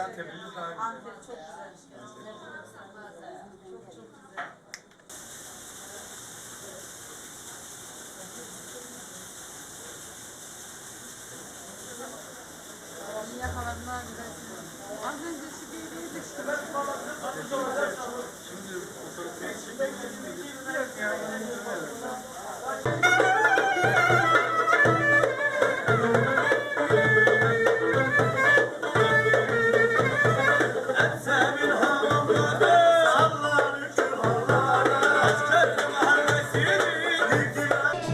Daha güzel. Antep çok güzel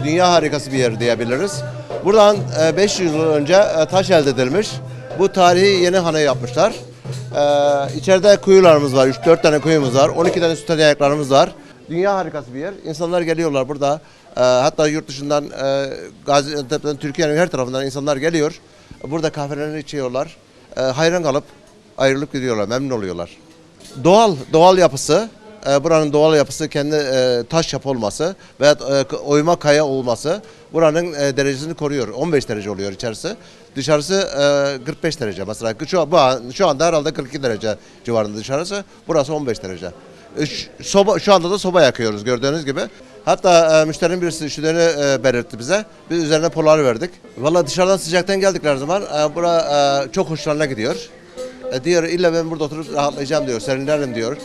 dünya harikası bir yer diyebiliriz. Buradan e, 500 yıl önce e, taş elde edilmiş. Bu tarihi yeni hane yapmışlar. E, İçeride kuyularımız var. 3-4 tane kuyumuz var. 12 tane su tadayaklarımız var. Dünya harikası bir yer. İnsanlar geliyorlar burada. E, Hatta yurt dışından e, Gaziantep'ten Türkiye'nin her tarafından insanlar geliyor. Burada kahvelerini içiyorlar. E, Hayran kalıp ayrılıp gidiyorlar. Memnun oluyorlar. Doğal, doğal yapısı, e, buranın doğal yapısı kendi e, taş yapı olması ve e, oyma kaya olması buranın e, derecesini koruyor. 15 derece oluyor içerisi. Dışarısı e, 45 derece mesela. Şu, bu şu anda herhalde 42 derece civarında dışarısı. Burası 15 derece. E, soba, şu anda da soba yakıyoruz gördüğünüz gibi. Hatta e, müşterinin birisi şunu e, belirtti bize. Biz üzerine polar verdik. Valla dışarıdan sıcaktan geldikleri zaman e, bura e, çok hoşlarına gidiyor. E, diyor illa ben burada oturup rahatlayacağım diyor, serinlerim diyor.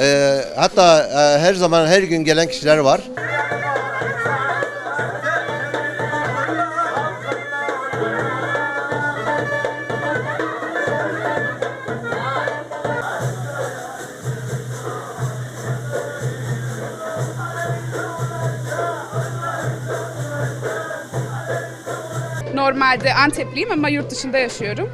E, hatta e, her zaman her gün gelen kişiler var. Normalde Antepliyim ama yurt dışında yaşıyorum.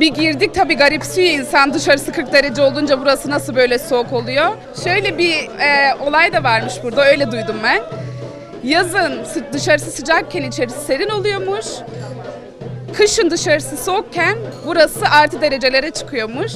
Bir girdik tabii garipsiyor insan dışarısı 40 derece olunca burası nasıl böyle soğuk oluyor. Şöyle bir e, olay da varmış burada öyle duydum ben. Yazın sı- dışarısı sıcakken içerisi serin oluyormuş. Kışın dışarısı soğukken burası artı derecelere çıkıyormuş.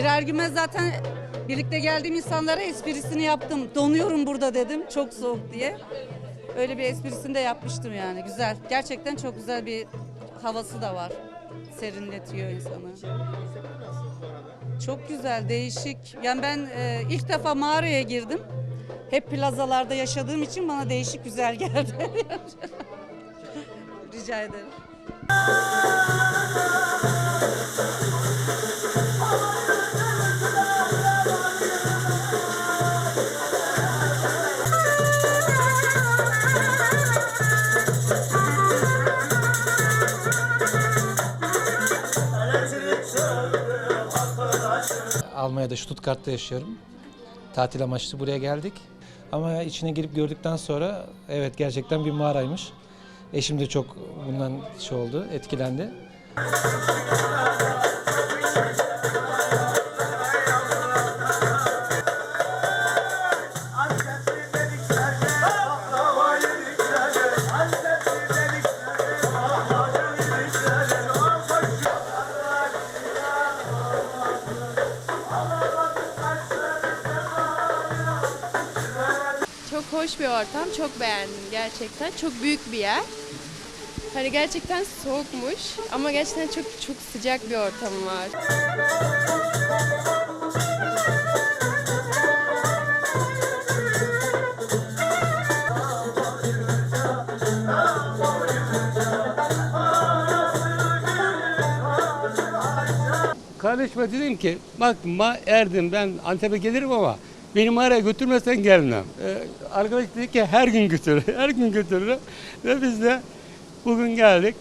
Girer girmez zaten birlikte geldiğim insanlara esprisini yaptım. Donuyorum burada dedim çok soğuk diye. Öyle bir esprisini de yapmıştım yani güzel. Gerçekten çok güzel bir havası da var. Serinletiyor insanı. Çok güzel, değişik. Yani ben e, ilk defa mağaraya girdim. Hep plazalarda yaşadığım için bana değişik güzel geldi. Rica ederim. Almanya'da Stuttgart'ta yaşıyorum. Tatil amaçlı buraya geldik. Ama içine girip gördükten sonra evet gerçekten bir mağaraymış. Eşim de çok bundan şey oldu, etkilendi. Çok hoş bir ortam, çok beğendim gerçekten. Çok büyük bir yer. Hani gerçekten soğukmuş ama gerçekten çok çok sıcak bir ortam var. Kardeşime dedim ki bak ma erdim ben Antep'e gelirim ama beni mağaraya götürmezsen gelmem. Ee, arkadaş dedi ki her gün götür, her gün götürür ve biz de bugün geldik.